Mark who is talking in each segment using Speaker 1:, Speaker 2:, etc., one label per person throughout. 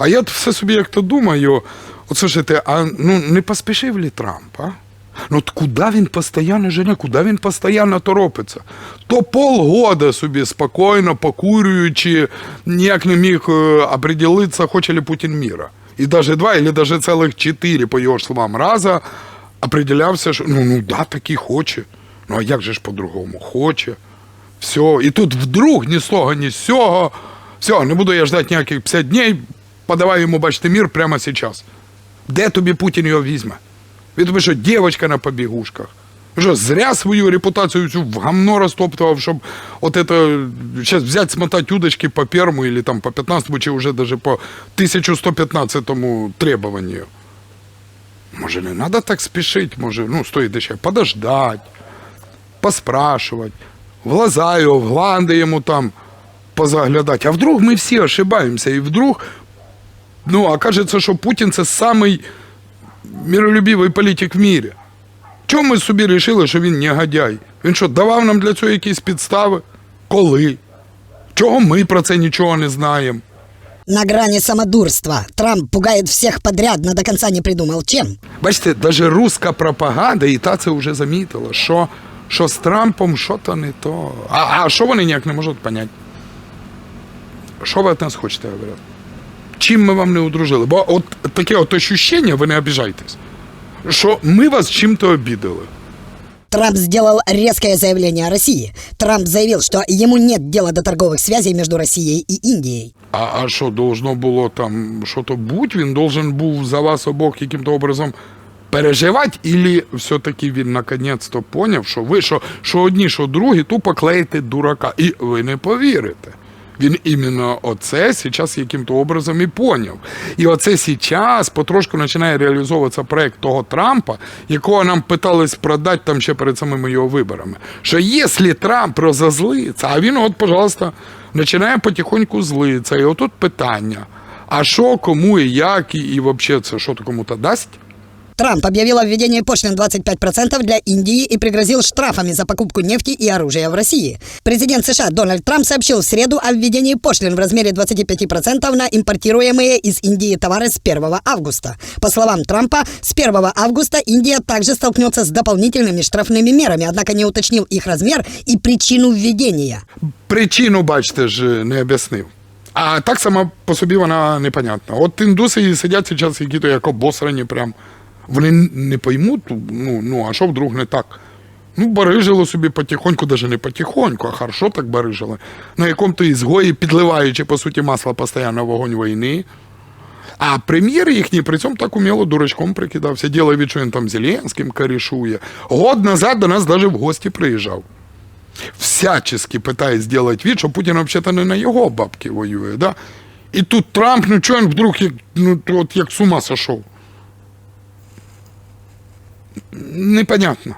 Speaker 1: А я все собі як то думаю, от слушайте, а ну не поспішив ли Трамп, а? Ну от куди він постійно жене, куди він постійно торопиться? То полгода собі спокійно, покурюючи, ніяк не міг е, определитися, хоче ли Путін міра. І навіть два, або навіть цілих чотири, по його ж словам, раза определявся, що ну, ну да, таки хоче. Ну а як же ж по-другому? Хоче. Все. І тут вдруг ні з того, ні сього. Все, не буду я ждати ніяких 50 днів, подавай йому, бачите, мір прямо зараз. Де тобі Путін його візьме? Він тобі що, дівчинка на побігушках? Що, зря свою репутацію цю в гамно розтоптував, щоб от это, сейчас взять, смотать удочки по первому или там по 15 чи вже даже по 1115 требованию. Може, не треба так спішити, може, ну, стоїть ще подождать, поспрашивать, в глаза його, в гланди йому там позаглядати. А вдруг ми всі ошибаємося, і вдруг, ну, окажеться, що Путін це самий миролюбивий політик в мірі. Чому ми собі вирішили, що він негодяй? Він що, давав нам для цього якісь підстави? Коли? Чого ми про це нічого не знаємо?
Speaker 2: На грани самодурства. Трамп пугает всех подряд, но до конца не придумал чем.
Speaker 1: Бачите, навіть руська пропаганда, і та це вже замітила, що, що з Трампом що-то не то. А, а що вони ніяк не можуть поняти? Що ви від нас хочете, говорять? Чим ми вам не одружили? Бо от таке от ощущення, ви не обіжайтесь, що ми вас чим-то обідали.
Speaker 2: Трамп сделал резкое заявление о России. Трамп заявил, что ему нет дела до торговых связей между Россией и Индией.
Speaker 1: А, а що должно було там що-то бути? Він должен був за вас обох яким-то образом переживати, і все-таки він наконець-то поняв, що ви що, що одні, що другі, тупо клеїте дурака. І ви не повірите. Він іменно оце зараз яким-то образом і поняв. І оце зараз потрошку починає реалізовуватися проект того Трампа, якого нам питались продати там ще перед самими його виборами. Що якщо Трамп розозлиться, а він, от, пожалуйста, починає потихоньку злитися. І отут питання: а що, кому і як, і, і взагалі це що то кому-то дасть?
Speaker 2: Трамп объявил о введении пошлин 25% для Индии и пригрозил штрафами за покупку нефти и оружия в России. Президент США Дональд Трамп сообщил в среду о введении пошлин в размере 25% на импортируемые из Индии товары с 1 августа. По словам Трампа, с 1 августа Индия также столкнется с дополнительными штрафными мерами, однако не уточнил их размер и причину введения.
Speaker 1: Причину, бачите ж, не об'яснив. А так само по собі вона непонятна. От індуси сидять зараз які-то як обосрані прям. Вони не поймуть, ну, ну а що вдруг не так? Ну, барижили собі потихоньку, навіть не потихоньку, а хорошо так барижили. На якому-то ізгої, підливаючи, по суті, масло постійно вогонь війни. А прем'єр їхній при цьому так уміло дурачком прикидався. Діло від, що він там Зеленським корішує. Год назад до нас навіть в гості приїжджав. Всячески питає зробити від, що Путін взагалі не на його бабки воює. Да? І тут Трамп, ну чого він вдруг як, ну, от як з ума сошов? Непонятно.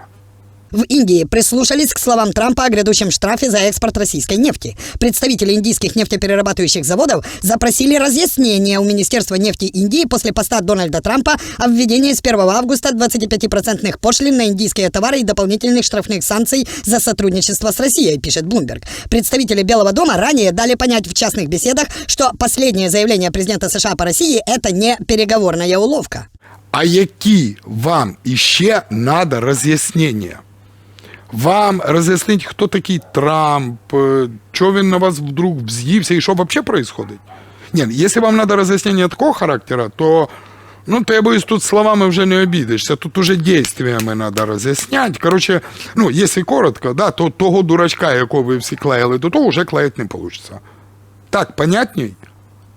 Speaker 2: В Индии прислушались к словам Трампа о грядущем штрафе за экспорт российской нефти. Представители индийских нефтеперерабатывающих заводов запросили разъяснения у Министерства нефти Индии после поста Дональда Трампа о введении с 1 августа 25% пошлин на индийские товары и дополнительных штрафных санкций за сотрудничество с Россией, пишет Bloomberg. Представители Белого дома ранее дали понять в частных беседах, что последнее заявление президента США по России – это не переговорная уловка.
Speaker 1: А які вам іще надо роз'яснення? Вам роз'яснити, хто такий Трамп, е, чого він на вас вдруг вз'ївся і що взагалі происходить? Ні, якщо вам треба роз'яснення такого характеру, то, ну, то я боюсь, тут словами вже не обійдешся, тут уже дійствами треба роз'ясняти. Коротше, ну, якщо коротко, да, то того дурачка, якого ви всі клеїли, то того вже клеїти не вийде. Так, понятней?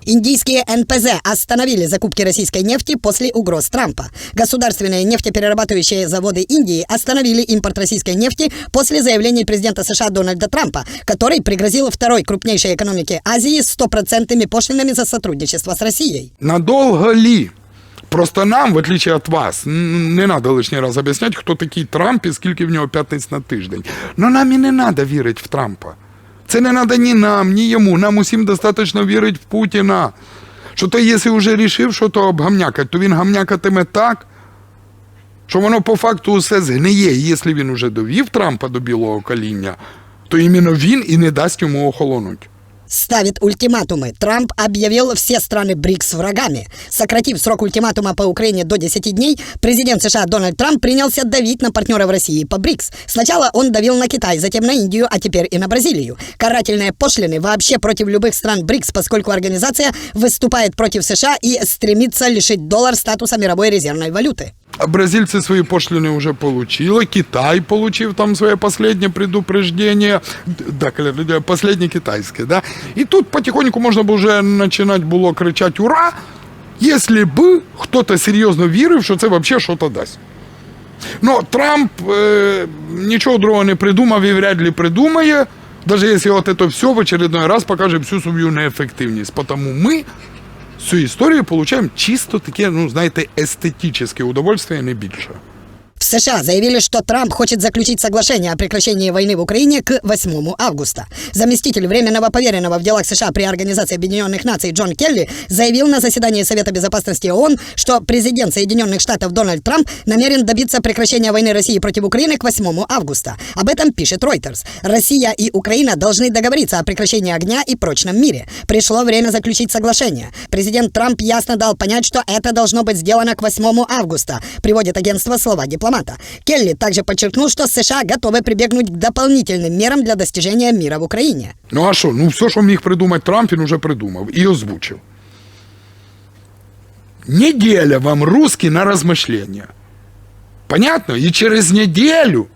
Speaker 2: Индийские НПЗ остановили закупки российской нефти после угроз Трампа. Государственные нефтеперерабатывающие заводы Индии остановили импорт российской нефти после заявлений президента США Дональда Трампа, который пригрозил второй крупнейшей экономике Азии стопроцентными пошлинами за сотрудничество с Россией.
Speaker 1: Надолго ли? Просто нам, в отличие от вас, н- не треба лишній раз об'ясняти, хто такий Трамп і скільки в нього п'ятниць на тиждень. Ну нам і не треба вірити в Трампа. Це не треба ні нам, ні йому. Нам усім достатньо вірити в Путіна. Що то, якщо вже рішив, що то обгамнякать, то він гамнякатиме так, що воно по факту усе згниє. І якщо він уже довів Трампа до білого коління, то іменно він і не дасть йому охолонути.
Speaker 2: Ставит ультиматумы. Трамп объявил все страны БРИКС врагами. Сократив срок ультиматума по Украине до 10 дней, президент США Дональд Трамп принялся давить на партнеров России по БРИКС. Сначала он давил на Китай, затем на Индию, а теперь и на Бразилию. Карательные пошлины вообще против любых стран БРИКС, поскольку организация выступает против США и стремится лишить доллар статуса мировой резервной валюты.
Speaker 1: А бразильцы свои пошлины уже получили, Китай получил там свое последнее предупреждение, да, кля- последнее китайское, да. И тут потихоньку можно бы уже начинать было кричать «Ура!», если бы кто-то серйозно вірив, що це взагалі щось дасть. Ну, Трамп е, нічого другого не придумав і вряд ли придумає, навіть якщо от це все в очередной раз покаже всю свою неефективність. Тому ми з історію, получаємо чисто таке, ну, знаєте, естетичне удовольствие, не більше.
Speaker 2: США заявили, что Трамп хочет заключить соглашение о прекращении войны в Украине к 8 августа. Заместитель временного поверенного в делах США при Организации Объединенных Наций Джон Келли заявил на заседании Совета Безопасности ООН, что президент Соединенных Штатов Дональд Трамп намерен добиться прекращения войны России против Украины к 8 августа. Об этом пишет Reuters. Россия и Украина должны договориться о прекращении огня и прочном мире. Пришло время заключить соглашение. Президент Трамп ясно дал понять, что это должно быть сделано к 8 августа, приводит агентство слова дипломата. Келли также подчеркнул, что США готовы прибегнуть к дополнительным мерам для достижения мира в Украине.
Speaker 1: Ну а що? Ну все, що міг придумати Трамп, він уже придумав і озвучив. Неделя вам русский на размышления. Понятно? І через неділю,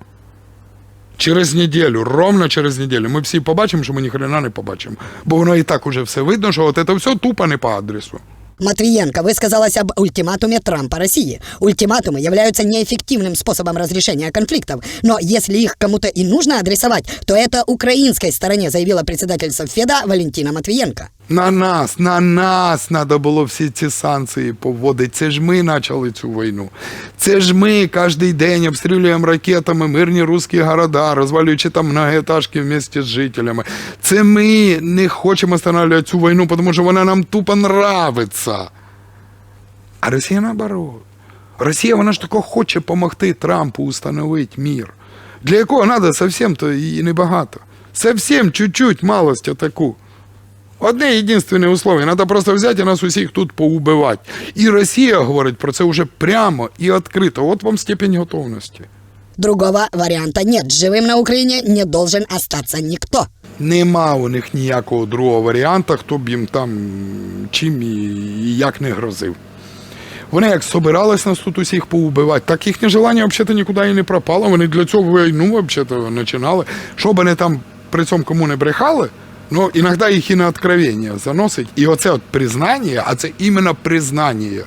Speaker 1: через неділю, ровно через неділю, ми всі побачимо, що ми ніхрена не побачимо. Бо воно і так уже все видно, що от це все тупо не по адресу.
Speaker 2: Матвиенко высказалась об ультиматуме Трампа России. Ультиматумы являются неэффективным способом разрешения конфликтов, но если их кому-то и нужно адресовать, то это украинской стороне, заявила председатель Совфеда Валентина Матвиенко.
Speaker 1: На нас, на нас треба було всі ці санкції поводити. Це ж ми почали цю війну. Це ж ми кожен день обстрілюємо ракетами мирні русські города, розвалюючи там многоетажки вместе з жителями. Це ми не хочемо останавливати цю війну, тому що вона нам тупо нравиться. А Росія наоборот. Росія, вона ж тако хоче допомогти Трампу установити мір. Для якого треба зовсім то і небагато. Совсем чуть-чуть малость таку. Одне єдине условие, треба просто взяти і нас усіх тут поубивати. І Росія говорить про це вже прямо і відкрито. От вам степень готовності.
Speaker 2: Другого варианта нет. Живым на Украине не должен остаться никто.
Speaker 1: Нема у них ніякого другого варіанта, хто б їм там чим і, як не грозив. Вони як собирались нас тут усіх поубивати, так їхнє желання взагалі нікуди і не пропало. Вони для цього війну взагалі починали. Що б вони там при цьому кому не брехали, ну іноді їх і на откровення заносить. І оце от признання, а це іменно признання.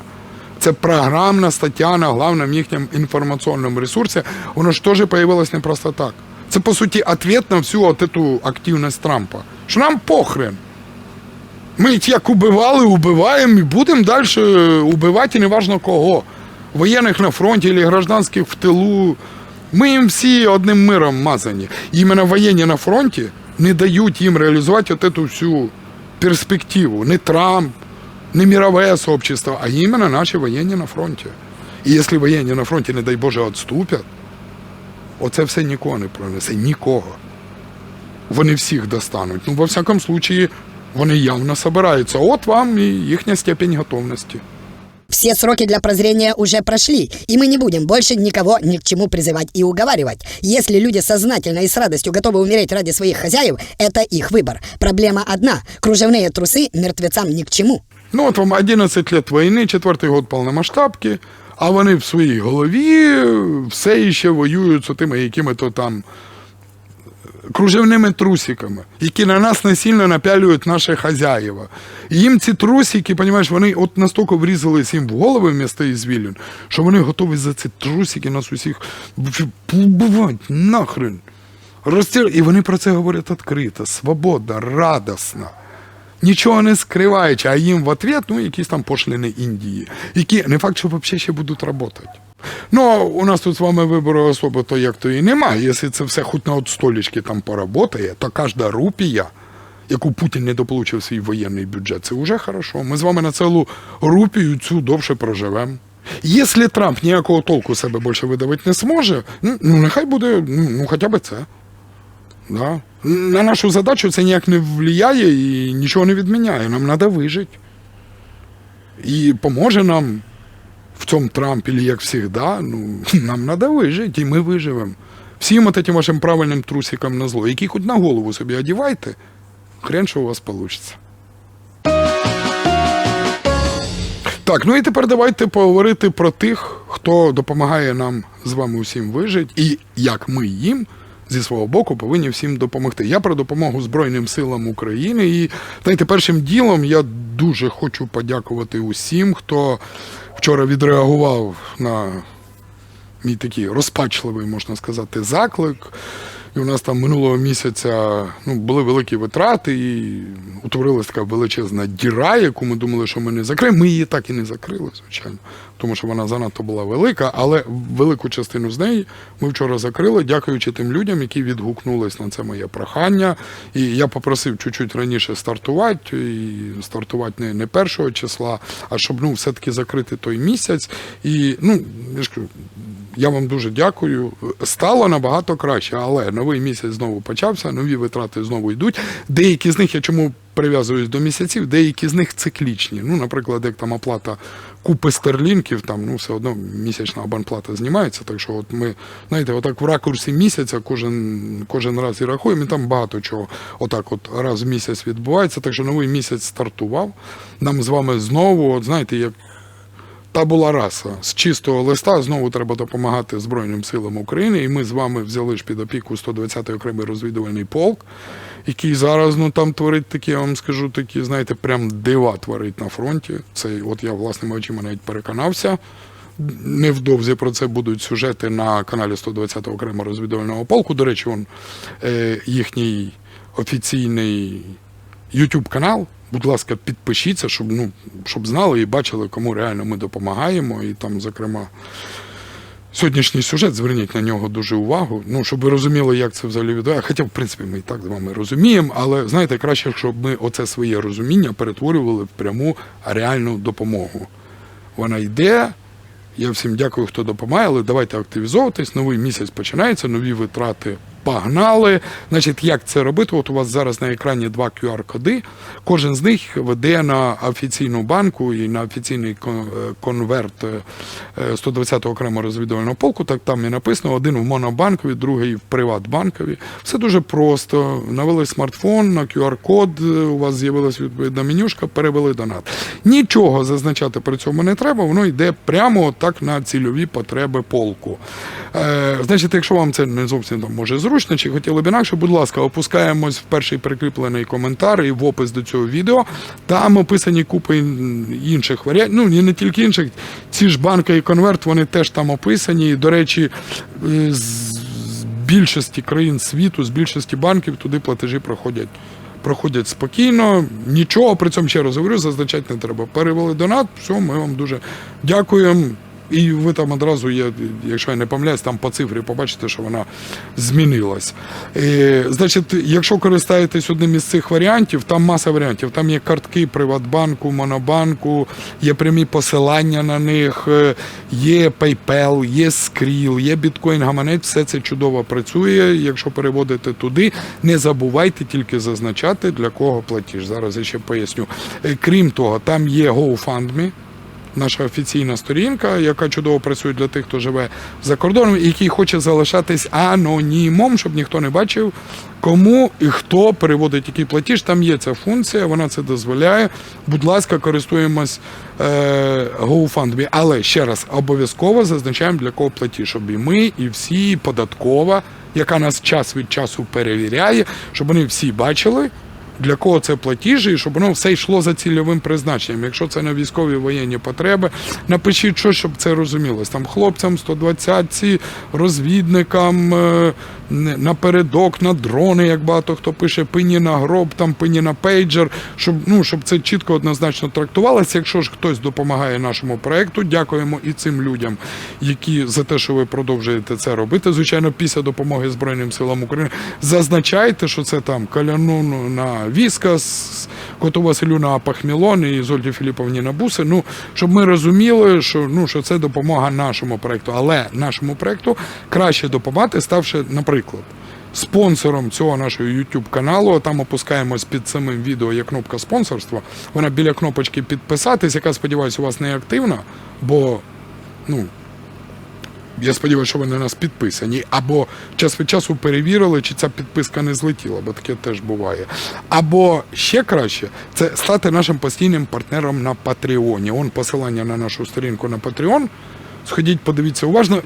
Speaker 1: Це програмна стаття на главному їхньому інформаційному ресурсі. Воно ж теж появилось не просто так. Це, по суті, ответ на всю от активність Трампа. Що нам похрен. Ми як убивали, убиваємо і будемо далі убивати, і неважно кого. Воєнних на фронті або гражданських в тилу. Ми їм всі одним миром мазані. Іменно воєнні на фронті не дають їм реалізувати от эту всю перспективу. Не Трамп, не мировое сообщество, а іменно наші воєнні на фронті. І якщо воєнні на фронті, не дай Боже, відступять, оце все нікого не пронесе. Нікого. Вони всіх достануть. Ну, во всякому случаї, вони явно собираються. От вам і їхня степень готовності.
Speaker 2: Все сроки для прозрения уже прошли, и мы не будем больше никого ни к чему призывать и уговаривать. Если люди сознательно и с радостью готовы умереть ради своих хозяев, это их выбор. Проблема одна. Кружевные трусы мертвецам ни к чему.
Speaker 1: Ну, от вам 11 лет війни, четвертий год повномасштабки, а вони в своїй голові все ще воюють з тими якими-то там кружевними трусиками, які на нас насильно напялюють наші хазяїва. І їм ці трусики, понімаєш, вони от настільки врізались їм в голови вмісто ізвілін, що вони готові за ці трусики нас усіх поубивати нахрен. Розтір... І вони про це говорять відкрито, свобода, радосно. Нічого не скриваючи, а їм в ответ, ну, якісь там пошлини Індії, які не факт, що взагалі ще будуть працювати. Ну, у нас тут з вами вибору особи то як то і немає. Якщо це все хоч на столічки там поработає, то кожна рупія, яку Путін не дополучив свій воєнний бюджет, це вже хорошо. Ми з вами на цілу рупію цю довше проживемо. Якщо Трамп ніякого толку себе більше видавити не зможе, ну, ну нехай буде ну, ну хоча б це. Да? На нашу задачу це ніяк не впливає і нічого не відміняє. Нам треба вижити. І поможе нам в цьому Трампі, як завжди, ну, нам треба вижити, і ми виживемо. Всім от этим вашим правильним трусикам на зло, які хоч на голову собі одівайте, хрен що у вас вийде. Так, ну і тепер давайте поговорити про тих, хто допомагає нам з вами усім вижити, і як ми їм зі свого боку повинні всім допомогти. Я про допомогу Збройним силам України. І знаєте, першим ділом я дуже хочу подякувати усім, хто вчора відреагував на мій такий розпачливий, можна сказати, заклик. І у нас там минулого місяця ну, були великі витрати, і утворилась така величезна діра, яку ми думали, що ми не закриємо. Ми її так і не закрили, звичайно, тому що вона занадто була велика, але велику частину з неї ми вчора закрили, дякуючи тим людям, які відгукнулись на це моє прохання. І я попросив чуть-чуть раніше стартувати, і стартувати не, не першого числа, а щоб ну, все-таки закрити той місяць. І ну, я ж кажу, я вам дуже дякую. Стало набагато краще, але новий місяць знову почався, нові витрати знову йдуть. Деякі з них я чому прив'язуюсь до місяців, деякі з них циклічні. Ну, наприклад, як там оплата купи стерлінків, там ну все одно місячна абонплата знімається. Так що, от ми, знаєте, отак в ракурсі місяця кожен, кожен раз і рахуємо, і там багато чого отак, от раз в місяць відбувається. Так що новий місяць стартував. Нам з вами знову, от знаєте, як та була раса. З чистого листа знову треба допомагати Збройним силам України. І ми з вами взяли ж під опіку 120-й окремий розвідувальний полк, який зараз ну там творить такі, я вам скажу, такі, знаєте, прям дива творить на фронті. Це от я власними очима навіть переконався. Невдовзі про це будуть сюжети на каналі 120-го окремого розвідувального полку. До речі, он, е, їхній офіційний YouTube канал. Будь ласка, підпишіться, щоб, ну, щоб знали і бачили, кому реально ми допомагаємо. І там, зокрема, сьогоднішній сюжет, зверніть на нього дуже увагу. Ну, щоб ви розуміли, як це взагалі відбувається. Хоча, в принципі, ми і так з вами розуміємо, але знаєте, краще, щоб ми оце своє розуміння перетворювали в пряму реальну допомогу. Вона йде. Я всім дякую, хто допомагає, але давайте активізовуватись. Новий місяць починається, нові витрати погнали. Значить, як це робити? От у вас зараз на екрані два QR-коди. Кожен з них веде на офіційну банку і на офіційний е, конверт е, 120-го окремого розвідувального полку. Так там і написано: один в монобанкові, другий в приватбанкові. Все дуже просто. Навели смартфон, на QR-код, е, у вас з'явилась відповідна менюшка, перевели донат. Нічого зазначати при цьому не треба, воно йде прямо так на цільові потреби полку. Е, значить, якщо вам це не зовсім там може зручно, чи хотіли б інакше, будь ласка, опускаємось в перший прикріплений коментар і в опис до цього відео. Там описані купи інших варіантів. Ну, і не тільки інших. Ці ж банки і конверт, вони теж там описані. І, до речі, е, з більшості країн світу, з більшості банків туди платежі проходять. Проходять спокійно, нічого при цьому ще раз говорю, зазначати не треба. Перевели донат, все, ми вам дуже дякуємо. І ви там одразу є, якщо я не помиляюсь, там по цифрі побачите, що вона змінилась. Е, значить, якщо користаєтесь одним із цих варіантів, там маса варіантів. Там є картки Приватбанку, Монобанку, є прямі посилання на них, е, є PayPal, є Skrill, є біткоін гаманець, все це чудово працює. Якщо переводите туди, не забувайте тільки зазначати, для кого платіж. Зараз я ще поясню. Е, Крім того, там є GoFundMe, наша офіційна сторінка, яка чудово працює для тих, хто живе за кордоном, і який хоче залишатись анонімом, щоб ніхто не бачив, кому і хто переводить який платіж. Там є ця функція, вона це дозволяє. Будь ласка, користуємось е, GoFundMe. Але ще раз обов'язково зазначаємо для кого платіж, щоб і ми, і всі, і податкова, яка нас час від часу перевіряє, щоб вони всі бачили для кого це платіжі, і щоб воно все йшло за цільовим призначенням. Якщо це на військові воєнні потреби, напишіть щось, щоб це розумілось. Там хлопцям 120-ці, розвідникам е, напередок, на дрони, як багато хто пише, пині на гроб, там пині на пейджер, щоб, ну, щоб це чітко однозначно трактувалося. Якщо ж хтось допомагає нашому проекту, дякуємо і цим людям, які за те, що ви продовжуєте це робити. Звичайно, після допомоги Збройним силам України зазначайте, що це там Каляну на Віскас, Коту Василю на Пахмілон і Зольді Філіповні на Буси. Ну, щоб ми розуміли, що, ну, що це допомога нашому проекту. Але нашому проекту краще допомагати, ставши, наприклад, спонсором цього нашого YouTube каналу. Там опускаємось під самим відео є кнопка спонсорства. Вона біля кнопочки підписатись, яка сподіваюся, у вас не активна, бо ну. Я сподіваюся, що ви на нас підписані. Або час від часу перевірили, чи ця підписка не злетіла, бо таке теж буває. Або ще краще це стати нашим постійним партнером на Патреоні. Он посилання на нашу сторінку на Patreon. Сходіть, подивіться уважно.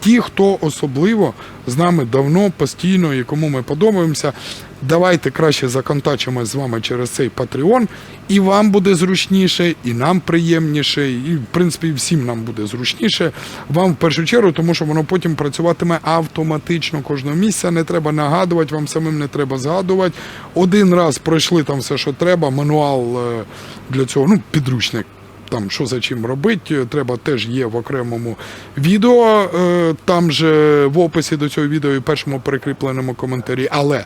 Speaker 1: Ті, хто особливо з нами давно, постійно і кому ми подобаємося, давайте краще законтачимось з вами через цей Patreon, і вам буде зручніше, і нам приємніше, і в принципі всім нам буде зручніше. Вам в першу чергу, тому що воно потім працюватиме автоматично кожного місяця. Не треба нагадувати, вам самим не треба згадувати. Один раз пройшли там все, що треба. Мануал е, для цього, ну підручник там що за чим робити, треба теж є в окремому відео. е, Там же в описі до цього відео і першому прикріпленому коментарі. Але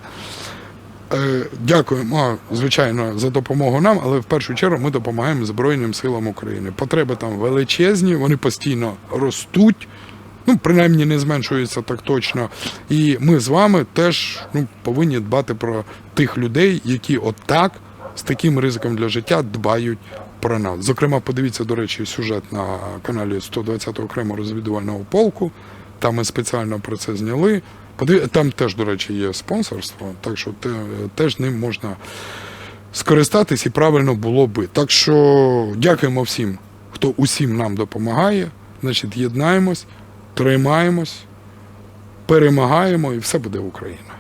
Speaker 1: е, дякуємо, звичайно, за допомогу нам, але в першу чергу ми допомагаємо Збройним силам України. Потреби там величезні, вони постійно ростуть. Ну, принаймні не зменшуються так точно. І ми з вами теж ну, повинні дбати про тих людей, які отак з таким ризиком для життя дбають про нас. Зокрема, подивіться, до речі, сюжет на каналі 120-го окремого розвідувального полку. Там ми спеціально про це зняли. Там теж, до речі, є спонсорство, так що теж ним можна скористатись і правильно було би. Так що дякуємо всім, хто усім нам допомагає. Значить, єднаємось, тримаємось, перемагаємо і все буде Україна.